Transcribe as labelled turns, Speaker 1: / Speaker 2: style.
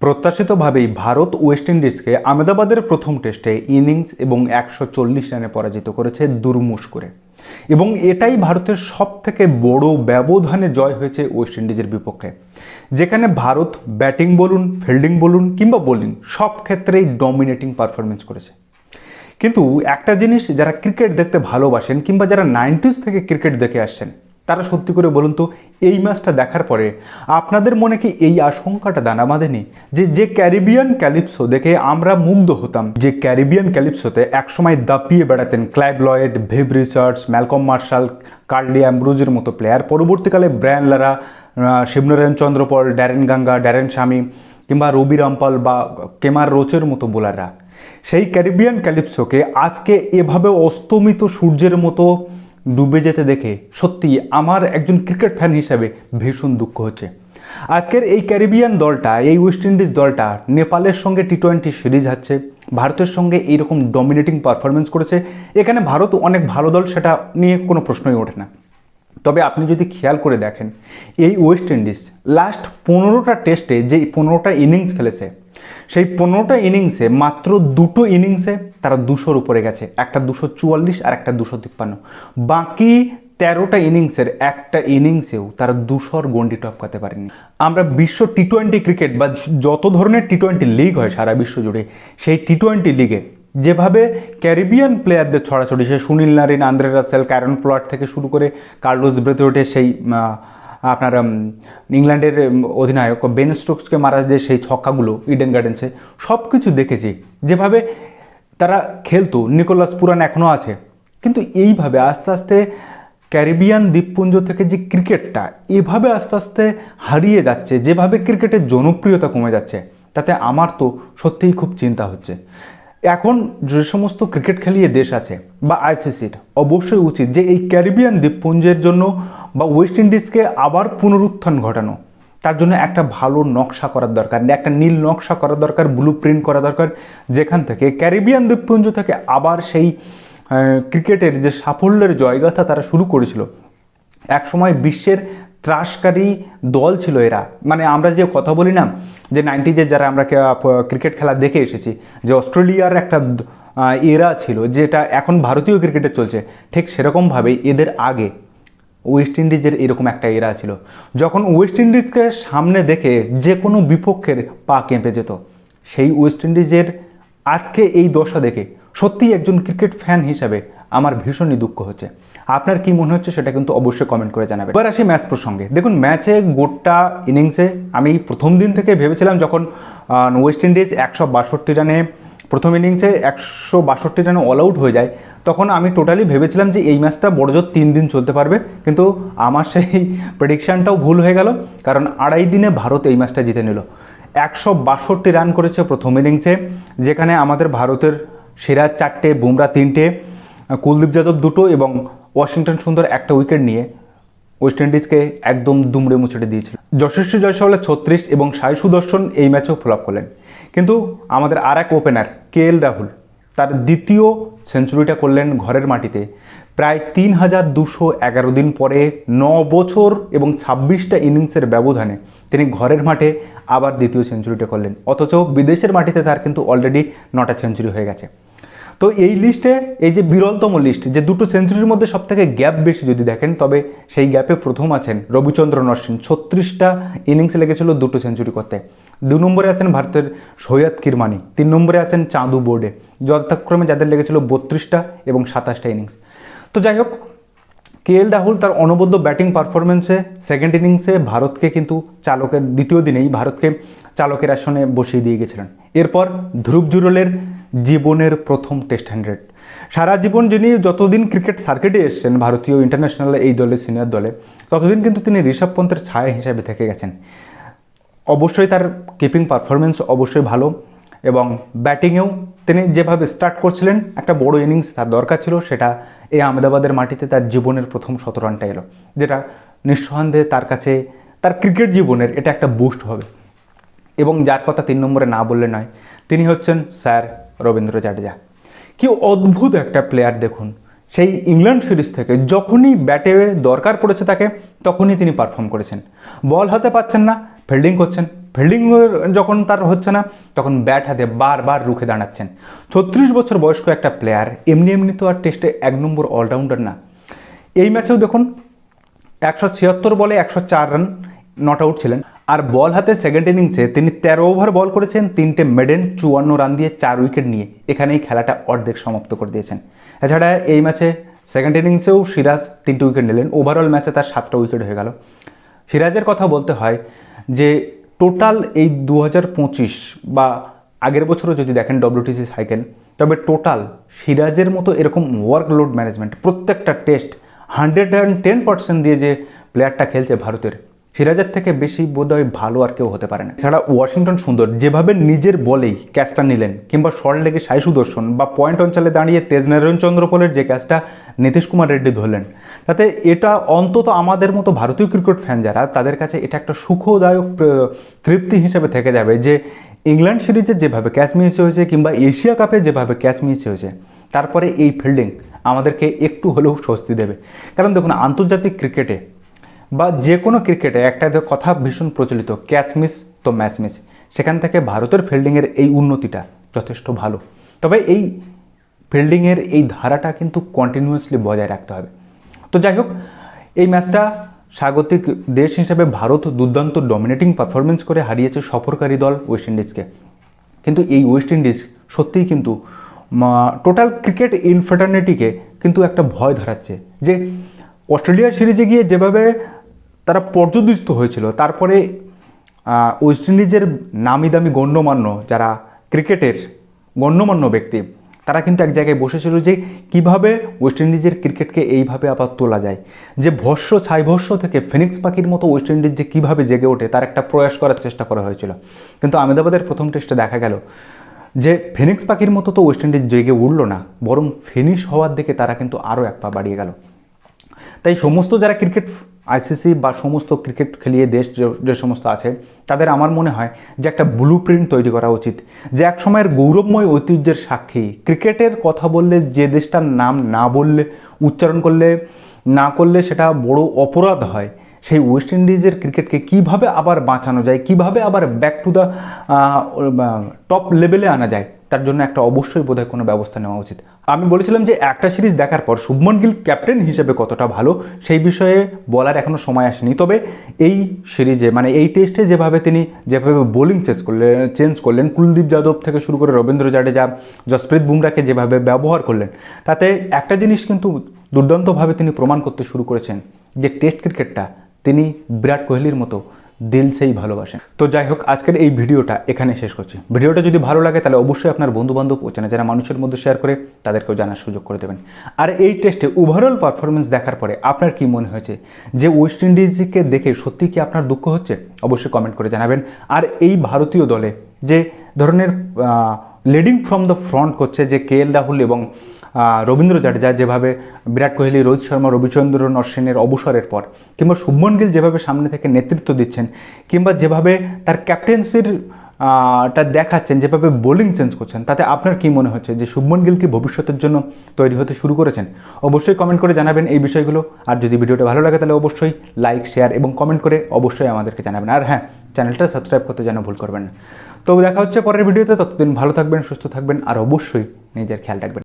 Speaker 1: প্রত্যাশিতভাবেই Bharat West ইন্ডিজকে আহমেদাবাদের প্রথম টেস্টে innings এবং একশো চল্লিশ রানে পরাজিত করেছে দুর্মুশ করে। এবং এটাই ভারতের সব থেকে বড় ব্যবধানে জয় হয়েছে ওয়েস্ট ইন্ডিজের বিপক্ষে। যেখানে ভারত ব্যাটিং বলুন, ফিল্ডিং বলুন কিংবা বোলিং, সব ক্ষেত্রেই ডমিনেটিং পারফরমেন্স করেছে। কিন্তু একটা জিনিস যারা ক্রিকেট দেখতে ভালোবাসেন কিংবা যারা নাইনটিস থেকে ক্রিকেট দেখে আসছেন তারা সত্যি করে বলুন তো, এই ম্যাচটা দেখার পরে আপনাদের মনে কি এই আশঙ্কাটা দানা বাঁধেনি? যে যে ক্যারিবিয়ান ক্যালিপসো দেখে আমরা মুগ্ধ হতাম, যে ক্যারিবিয়ান ক্যালিপসোতে একসময় দাপিয়ে বেড়াতেন Clive Lloyd, Viv Richards, Malcolm Marshall, Curtly অ্যাম্ব্রোজের মতো প্লেয়ার। পরবর্তীকালে Brian Lara Shivnarine Chanderpaul Darren Ganga, Darren Sammy কিংবা রবি রামপাল বা কেমার রোচের মতো বোলাররা। সেই ক্যারিবিয়ান ক্যালিপসোকে আজকে এভাবে অস্তমিত সূর্যের মতো ডুবে যেতে দেখে সত্যি আমার একজন ক্রিকেট ফ্যান হিসাবে ভীষণ দুঃখ হচ্ছে। আজকের এই ক্যারিবিয়ান দলটা, এই ওয়েস্ট ইন্ডিজ দলটা নেপালের সঙ্গে টি টোয়েন্টি সিরিজ হারছে, ভারতের সঙ্গে এইরকম ডমিনেটিং পারফরমেন্স করেছে। এখানে ভারত অনেক ভালো দল, সেটা নিয়ে কোনো প্রশ্নই ওঠে না। তবে আপনি যদি খেয়াল করে দেখেন, এই ওয়েস্ট ইন্ডিজ লাস্ট পনেরোটা টেস্টে যে পনেরোটা ইনিংস খেলেছে সেই পনেরোটা ইনিংসে মাত্র দুটো ইনিংসে তারা দুশোর উপরে গেছে। একটা দুশো চুয়াল্লিশ আর একটা দুশো তিপ্পান্ন। বাকি তেরোটা ইনিংসের একটা ইনিংসেও তারা দুশোর গন্ডি টপকাতে পারেনি। আমরা বিশ্ব টি টোয়েন্টি ক্রিকেট বা যত ধরনের টি টোয়েন্টি লিগ হয় সারা বিশ্ব জুড়ে, সেই টি টোয়েন্টি লিগে যেভাবে ক্যারিবিয়ান প্লেয়ারদের ছড়াছড়ি, সে Sunil Narine, Andre Russell, Kieron Pollard থেকে শুরু করে কার্লোস ব্রেথওয়েটে সেই আপনার ইংল্যান্ডের অধিনায়ক বেন স্টোকসকে মারা যে সেই ছক্কাগুলো ইডেন গার্ডেন্সে সব কিছু দেখেছি। যেভাবে তারা খেলতো নিকোলাস পুরান এখনও আছে। কিন্তু এইভাবে আস্তে আস্তে ক্যারিবিয়ান দ্বীপপুঞ্জ থেকে যে ক্রিকেটটা, এভাবে আস্তে আস্তে হারিয়ে যাচ্ছে, যেভাবে ক্রিকেটের জনপ্রিয়তা কমে যাচ্ছে, তাতে আমার তো সত্যিই খুব চিন্তা হচ্ছে। এখন যে সমস্ত ক্রিকেট খেলিয়ে দেশ আছে, বা আইসিসির অবশ্যই উচিত যে এই ক্যারিবিয়ান দ্বীপপুঞ্জের জন্য বা ওয়েস্ট ইন্ডিজকে আবার পুনরুত্থান ঘটানো। তার জন্য একটা ভালো নকশা করার দরকার, একটা নীল নকশা করার দরকার ব্লু প্রিন্ট করা দরকার, যেখান থেকে ক্যারিবিয়ান দ্বীপপুঞ্জ থেকে আবার সেই ক্রিকেটের যে সাফল্যের জয়গাথা তারা শুরু করেছিল। একসময় বিশ্বের ত্রাসকারী দল ছিল এরা। মানে আমরা যে কথা বলি না, যে নাইনটিজে যারা আমরা ক্রিকেট খেলা দেখে এসেছি, যে অস্ট্রেলিয়ার একটা এরা ছিল, যেটা এখন ভারতীয় ক্রিকেটে চলছে, ঠিক সেরকমভাবেই এদের আগে ওয়েস্ট ইন্ডিজের এরকম একটা এরা ছিল। যখন ওয়েস্ট ইন্ডিজকে সামনে দেখে যে কোনো বিপক্ষের পা কেঁপে যেত, সেই ওয়েস্ট ইন্ডিজের আজকে এই দশা দেখে সত্যিই একজন ক্রিকেট ফ্যান হিসাবে আমার ভীষণই দুঃখ হচ্ছে। আপনার কি মনে হচ্ছে সেটা কিন্তু অবশ্যই কমেন্ট করে জানাবেন। এবার আসি ম্যাচ প্রসঙ্গে। দেখুন ম্যাচে গোটা ইনিংসে আমি প্রথম দিন থেকে ভেবেছিলাম যখন ওয়েস্ট ইন্ডিজ একশো বাষট্টি রানে, প্রথম ইনিংসে একশো বাষট্টি রানে অল আউট হয়ে যায়, তখন আমি টোটালি ভেবেছিলাম যে এই ম্যাচটা বড়জোর তিন দিন চলতে পারবে। কিন্তু আমার সেই প্রেডিকশানটাও ভুল হয়ে গেল, কারণ আড়াই দিনে ভারত এই ম্যাচটা জিতে নিল। একশো বাষট্টি রান করেছে প্রথম ইনিংসে যেখানে আমাদের ভারতের সিরাজ চারটে, বুমরা তিনটে কুলদীপ যাদব দুটো এবং ওয়াশিংটন সুন্দর একটা উইকেট নিয়ে ওয়েস্ট ইন্ডিজকে একদম দুমড়ে মুচড়ে দিয়েছিল। যশস্বী জয়সওয়ালের ছত্রিশ এবং সাই সুদর্শন এই ম্যাচেও ফ্লপ করলেন। কিন্তু আমাদের আর এক ওপেনার কে এল রাহুল, তার দ্বিতীয় সেঞ্চুরিটা করলেন ঘরের মাটিতে। প্রায় তিন হাজার দুশো এগারো দিন পরে ন বছর এবং ছাব্বিশটা ইনিংসের ব্যবধানে তিনি ঘরের মাঠে আবার দ্বিতীয় সেঞ্চুরিটা করলেন। অথচ বিদেশের মাটিতে তার কিন্তু অলরেডি নটা সেঞ্চুরি হয়ে গেছে। তো এই লিস্টে এই যে বিরলতম লিস্ট যে দুটো সেঞ্চুরির মধ্যে সব থেকে গ্যাপ বেশি যদি দেখেন, তবে সেই গ্যাপে প্রথম আছেন রবিচন্দ্রন অশ্বিন। ছত্রিশটা ইনিংস লেগেছিল দুটো সেঞ্চুরি করতে। দু নম্বরে আছেন ভারতের সৈয়দ কিরমানি, তিন নম্বরে আছেন চাঁদু বোর্ডে। যথাক্রমে যাদের লেগেছিল বত্রিশটা এবং সাতাশটা ইনিংস তো যাই হোক, কে এল রাহুল তার অনবদ্য ব্যাটিং পারফরমেন্সে সেকেন্ড ইনিংসে ভারতকে কিন্তু চালকের দ্বিতীয় দিনেই ভারতকে চালকের আসনে বসিয়ে দিয়ে গেছিলেন। এরপর ধ্রুব জুরলের জীবনের প্রথম টেস্ট হান্ড্রেড সারা জীবন যিনি যতদিন ক্রিকেট সার্কিটে এসছেন, ভারতীয় ইন্টারন্যাশনাল এই দলে সিনিয়র দলে, ততদিন কিন্তু তিনি ঋষভ পন্থের ছায়া হিসাবে থেকে গেছেন। অবশ্যই তার কিপিং পারফরমেন্স অবশ্যই ভালো এবং ব্যাটিংয়েও তিনি যেভাবে স্টার্ট করছিলেন, একটা বড় ইনিংস তার দরকার ছিল, সেটা এই আহমেদাবাদের মাটিতে তার জীবনের প্রথম শত রানটা এলো, যেটা নিঃসন্দেহে তার কাছে, তার ক্রিকেট জীবনের এটা একটা বুস্ট হবে। এবং যার কথা তিন নম্বরে না বললে নয়, তিনি হচ্ছেন স্যার রবীন্দ্র জাডেজা। কি অদ্ভুত একটা প্লেয়ার দেখুন। সেই ইংল্যান্ড সিরিজ থেকে যখনই ব্যাটে দরকার পড়েছে তাকে, তখনই তিনি পারফর্ম করেছেন। বল হাতে পাচ্ছেন না ফিল্ডিং করছেন। ফিল্ডিং যখন তার হচ্ছে না, তখন ব্যাট হাতে বারবার রুখে দাঁড়াচ্ছেন। ছত্রিশ বছর বয়স্ক একটা প্লেয়ার এমনি এমনি তো আর টেস্টে এক নম্বর অলরাউন্ডার না। এই ম্যাচেও দেখুন, একশো ছিয়াত্তর বলে একশো চার রান নট আউট ছিলেন। আর বল হাতে সেকেন্ড ইনিংসে তিনি তেরো ওভার বল করেছেন, তিনটে মেডেন চুয়ান্ন রান দিয়ে চার উইকেট নিয়ে। এখানেই খেলাটা অর্ধেক সমাপ্ত করে দিয়েছেন। এছাড়া এই ম্যাচে সেকেন্ড ইনিংসেও সিরাজ তিনটে উইকেট নিলেন। ওভারঅল ম্যাচে তার সাতটা উইকেট হয়ে গেল। সিরাজের কথা বলতে হয় যে টোটাল এই দু হাজার পঁচিশ বা আগের বছরও যদি দেখেন ডব্লিউটিসি সাইকেল তবে টোটাল সিরাজের মতো এরকম ওয়ার্কলোড ম্যানেজমেন্ট প্রত্যেকটা test hundred and ten percent দিয়ে যে প্লেয়ারটা খেলছে ভারতের। সিরাজের থেকে বেশি বোধহয় ভালো আর কেউ হতে পারে না। এছাড়া ওয়াশিংটন সুন্দর, যেভাবে নিজের বলেই ক্যাচটা নিলেন, কিংবা শর্ট লেগে সাই সুদর্শন বা পয়েন্ট অঞ্চলে দাঁড়িয়ে তেজনারায়ণ চন্দ্রপলের যে ক্যাচটা নীতিশ কুমার রেড্ডি ধরলেন, তাতে এটা অন্তত আমাদের মতো ভারতীয় ক্রিকেট ফ্যান যারা, তাদের কাছে এটা একটা সুখদায়ক তৃপ্তি হিসেবে থেকে যাবে যে ইংল্যান্ড সিরিজে যেভাবে ক্যাচ মিস হয়েছে, কিংবা এশিয়া কাপে যেভাবে ক্যাচ মিস হয়েছে, তারপরে এই ফিল্ডিং আমাদেরকে একটু হলেও স্বস্তি দেবে। কারণ দেখুন, আন্তর্জাতিক ক্রিকেটে বা যে কোনো ক্রিকেটে একটা যে কথা ভীষণ প্রচলিত ক্যাচ মিস তো ম্যাচ মিস সেখান থেকে ভারতের ফিল্ডিংয়ের এই উন্নতিটা যথেষ্ট ভালো। তবে এই ফিল্ডিংয়ের এই ধারাটা কিন্তু কন্টিনিউয়াসলি বজায় রাখতে হবে। তো যাই হোক, এই ম্যাচটা স্বাগতিক দেশ হিসেবে ভারত দুর্দান্ত ডমিনেটিং পারফরমেন্স করে হারিয়েছে সফরকারী দল ওয়েস্ট ইন্ডিজকে কিন্তু এই ওয়েস্ট ইন্ডিজ সত্যিই কিন্তু টোটাল ক্রিকেট ইনফার্টার্নিটিকে কিন্তু একটা ভয় ধরাচ্ছে। যে অস্ট্রেলিয়ার সিরিজে গিয়ে যেভাবে তারা পর্যদস্ত হয়েছিল। তারপরে ওয়েস্ট ইন্ডিজের নামি দামি গণ্যমান্য যারা ক্রিকেটের গণ্যমান্য ব্যক্তি, তারা কিন্তু এক জায়গায় বসেছিল যে কীভাবে ওয়েস্ট ইন্ডিজের ক্রিকেটকে এইভাবে আবার তোলা যায়। যে ভস্য, ছাইভস্য থেকে ফিনিক্স পাখির মতো ওয়েস্ট ইন্ডিজ যে কীভাবে জেগে ওঠে, তার একটা প্রয়াস করার চেষ্টা করা হয়েছিল। কিন্তু আহমেদাবাদের প্রথম টেস্টে দেখা গেল যে ফিনিক্স পাখির মতো তো ওয়েস্ট ইন্ডিজ জেগে উঠল না, বরং ফিনিশ হওয়ার দিকে তারা কিন্তু আরও এক পা বাড়িয়ে গেল। তাই সমস্ত যারা ক্রিকেট আইসিসি বা সমস্ত ক্রিকেট খেলিয়ে দেশ যে- সমস্ত আছে, তাদের আমার মনে হয় যে একটা ব্লু প্রিন্ট তৈরি করা উচিত। যে এক সময়ের গৌরবময় ঐতিহ্যের সাক্ষী। ক্রিকেটের কথা বললে, যে দেশটার নাম না বললে, উচ্চারণ করলে, না করলে সেটা বড় অপরাধ হয়। সেই ওয়েস্ট ইন্ডিজের ক্রিকেটকে কীভাবে আবার বাঁচানো যায়, কীভাবে আবার ব্যাক টু দ্য টপ লেভেলে আনা যায় তার জন্য একটা অবশ্যই বোধহয় কোনো ব্যবস্থা নেওয়া উচিত। আমি বলেছিলাম যে একটা সিরিজ দেখার পর শুভমন গিল ক্যাপ্টেন হিসেবে কতটা ভালো, সেই বিষয়ে বলার এখনও সময় আসেনি। তবে এই সিরিজে মানে এই টেস্টে যেভাবে তিনি যেভাবে বোলিং চেঞ্জ করলেন চেঞ্জ করলেন, কুলদীপ যাদব থেকে শুরু করে রবীন্দ্র জাডেজা জসপ্রীত বুমরাকে যেভাবে ব্যবহার করলেন, তাতে একটা জিনিস কিন্তু দুর্দান্তভাবে তিনি প্রমাণ করতে শুরু করেছেন যে টেস্ট ক্রিকেটটা তিনি বিরাট কোহলির মতো দিল সেই ভালোবাসে। তো যাই হোক আজকের এই ভিডিওটা এখানে শেষ করছি। ভিডিওটা যদি ভালো লাগে, তাহলে অবশ্যই আপনার বন্ধু বান্ধব ও চেনা যারা মানুষের মধ্যে শেয়ার করে তাদেরকেও জানার সুযোগ করে দেবেন। আর এই টেস্টে ওভারঅল পারফরমেন্স দেখার পরে আপনার কি মনে হয়েছে? যে ওয়েস্ট ইন্ডিজকে দেখে সত্যি কি আপনার দুঃখ হচ্ছে? অবশ্যই কমেন্ট করে জানাবেন। আর এই ভারতীয় দলে যে ধরনের লিডিং ফ্রম দ্য ফ্রন্ট করছে যে কে এল রাহুল এবং রবীন্দ্র জাডেজা যেভাবে বিরাট কোহলি, রোহিত শর্মা, রবিচন্দ্রন অশ্বিনের অবসরের পর, কিংবা শুভমন গিল যেভাবে সামনে থেকে নেতৃত্ব দিচ্ছেন, কিংবা যেভাবে তার ক্যাপ্টেন্সির টা দেখাচ্ছেন, যেভাবে বোলিং চেঞ্জ করছেন, তাতে আপনার কি মনে হচ্ছে যে শুভমন গিল কি ভবিষ্যতের জন্য তৈরি হতে শুরু করেছেন? অবশ্যই কমেন্ট করে জানাবেন এই বিষয়গুলো, আর যদি ভিডিওটা ভালো লাগে তাহলে অবশ্যই লাইক শেয়ার এবং কমেন্ট করে অবশ্যই আমাদেরকে জানাবেন। আর হ্যাঁ চ্যানেলটা সাবস্ক্রাইব করতে যেন ভুল করবেন না। তো দেখা হচ্ছে পরের ভিডিওতে, ততদিন ভালো থাকবেন, সুস্থ থাকবেন, আর অবশ্যই নিজের খেয়াল রাখবেন।